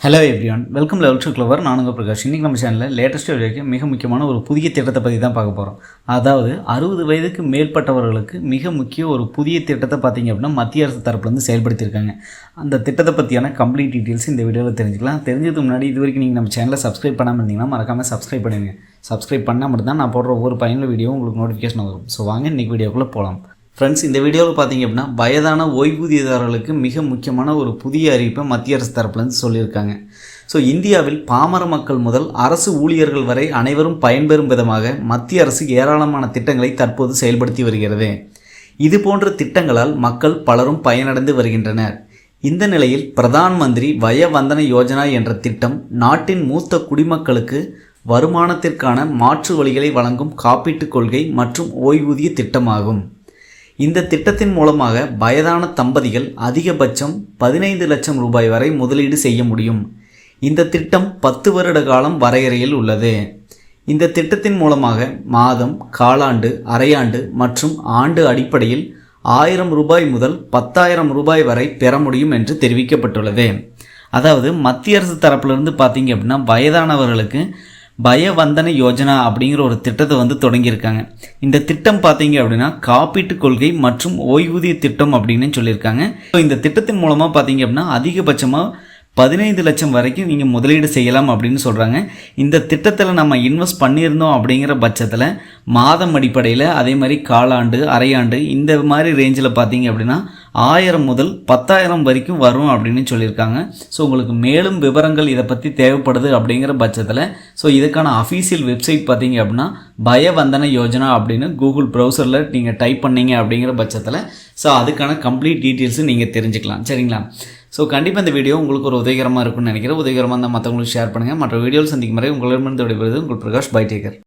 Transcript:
Hello everyone welcome level two clever நானுங்க பிரகாஷ். இன்றைக்கி நம்ம சேனலில் லேட்டஸ்ட் வரைக்கும் மிக முக்கியமான ஒரு புதிய திட்டத்தை பற்றி தான் பார்க்க போகிறோம் அதாவது அறுபது வயதுக்கு மேற்பட்டவர்களுக்கு மிக முக்கிய ஒரு புதிய திட்டத்தை பார்த்தீங்க அப்படின்னா மத்திய அரசு தரப்புலேருந்து செயல்படுத்தியிருக்காங்க. அந்த திட்டத்தை பற்றியான கம்ப்ளீட் டீட்டெயில்ஸ் இந்த வீடியோவில் தெரிஞ்சுக்கலாம். தெரிஞ்சதுக்கு முன்னாடி இது வரைக்கும் நீங்கள் நம்ம சேனலை சப்ஸ்கிரைப் பண்ணாமல் இருந்தீங்கன்னா மறக்காமல் சப்ஸ்கிரைப் பண்ணுங்கள் சப்ஸ்கிரைப் பண்ணால் மட்டும்தான் நான் போடுற ஒவ்வொரு பயனுள்ள வீடியோ உங்களுக்கு நோட்டிஃபிகேஷன் வரும். ஸோ வாங்க இன்றைக்கி வீடியோக்குள்ளே போகலாம் ஃப்ரெண்ட்ஸ் இந்த வீடியோவில் பார்த்தீங்க அப்படின்னா வயதான ஓய்வூதியதாரர்களுக்கு மிக முக்கியமான ஒரு புதிய அறிவிப்பை மத்திய அரசு தரப்புலேருந்து சொல்லியிருக்காங்க. ஸோ இந்தியாவில் பாமர மக்கள் முதல் அரசு ஊழியர்கள் வரை அனைவரும் பயன்பெறும் விதமாக மத்திய அரசு ஏராளமான திட்டங்களை தற்போது செயல்படுத்தி வருகிறது. இது போன்ற திட்டங்களால் மக்கள் பலரும் பயனடைந்து வருகின்றனர். இந்த நிலையில் பிரதான் மந்திரி வய வந்தன யோஜனா என்ற திட்டம் நாட்டின் மூத்த குடிமக்களுக்கு வருமானத்திற்கான மாற்று வழிகளை வழங்கும் காப்பீட்டுக் கொள்கை மற்றும் ஓய்வூதிய திட்டமாகும். இந்த திட்டத்தின் மூலமாக வயதான தம்பதிகள் அதிகபட்சம் பதினைந்து லட்சம் ரூபாய் வரை முதலீடு செய்ய முடியும். இந்த திட்டம் பத்து வருட காலம் வரையறையில் உள்ளது. இந்த திட்டத்தின் மூலமாக மாதம் காலாண்டு அரையாண்டு மற்றும் ஆண்டு அடிப்படையில் ஆயிரம் ரூபாய் முதல் பத்தாயிரம் ரூபாய் வரை பெற முடியும் என்று தெரிவிக்கப்பட்டுள்ளது. அதாவது மத்திய அரசு தரப்பிலிருந்து பார்த்தீங்க அப்படின்னா வயதானவர்களுக்கு பயவந்தன யோஜனா அப்படிங்கிற ஒரு திட்டத்தை வந்து தொடங்கியிருக்காங்க. இந்த திட்டம் பார்த்தீங்க அப்படின்னா காப்பீட்டு கொள்கை மற்றும் ஓய்வூதிய திட்டம் அப்படின்னு சொல்லியிருக்காங்க. ஸோ இந்த திட்டத்தின் மூலமாக பார்த்தீங்க அப்படின்னா அதிகபட்சமாக பதினைந்து லட்சம் வரைக்கும் நீங்கள் முதலீடு செய்யலாம் அப்படின்னு சொல்கிறாங்க இந்த திட்டத்தில் நம்ம இன்வெஸ்ட் பண்ணியிருந்தோம் அப்படிங்கிற பட்சத்தில் மாதம் அடிப்படையில் அதே மாதிரி காலாண்டு அரையாண்டு இந்த மாதிரி ரேஞ்சில் பார்த்தீங்க அப்படின்னா ஆயிரம் முதல் பத்தாயிரம் வரைக்கும் வரும் அப்படின்னு சொல்லியிருக்காங்க. ஸோ உங்களுக்கு மேலும் விவரங்கள் இதை பற்றி தேவைப்படுது அப்படிங்கிற பட்சத்தில் ஸோ இதுக்கான அஃபீஷியல் வெப்சைட் பார்த்தீங்க அப்படின்னா பயவந்தன யோஜனா அப்படின்னு கூகுள் ப்ரௌசரில் நீங்கள் டைப் பண்ணீங்க அப்படிங்கிற பட்சத்தில் ஸோ அதுக்கான கம்ப்ளீட் டீட்டெயில்ஸும் நீங்கள் தெரிஞ்சுக்கலாம். சரிங்களா? ஸோ கண்டிப்பாக இந்த வீடியோ உங்களுக்கு ஒரு உதவிகரமாக இருக்கும்னு நினைக்கிறேன். உதவிகரமாக இருந்தால் மற்றவங்களுக்கு ஷேர் பண்ணுங்கள் மற்ற வீடியோவில் சந்திக்கும் வரை உங்களிடமிருந்து விடைபெறுவது உங்கள் பிரகாஷ் பை டேக்கர்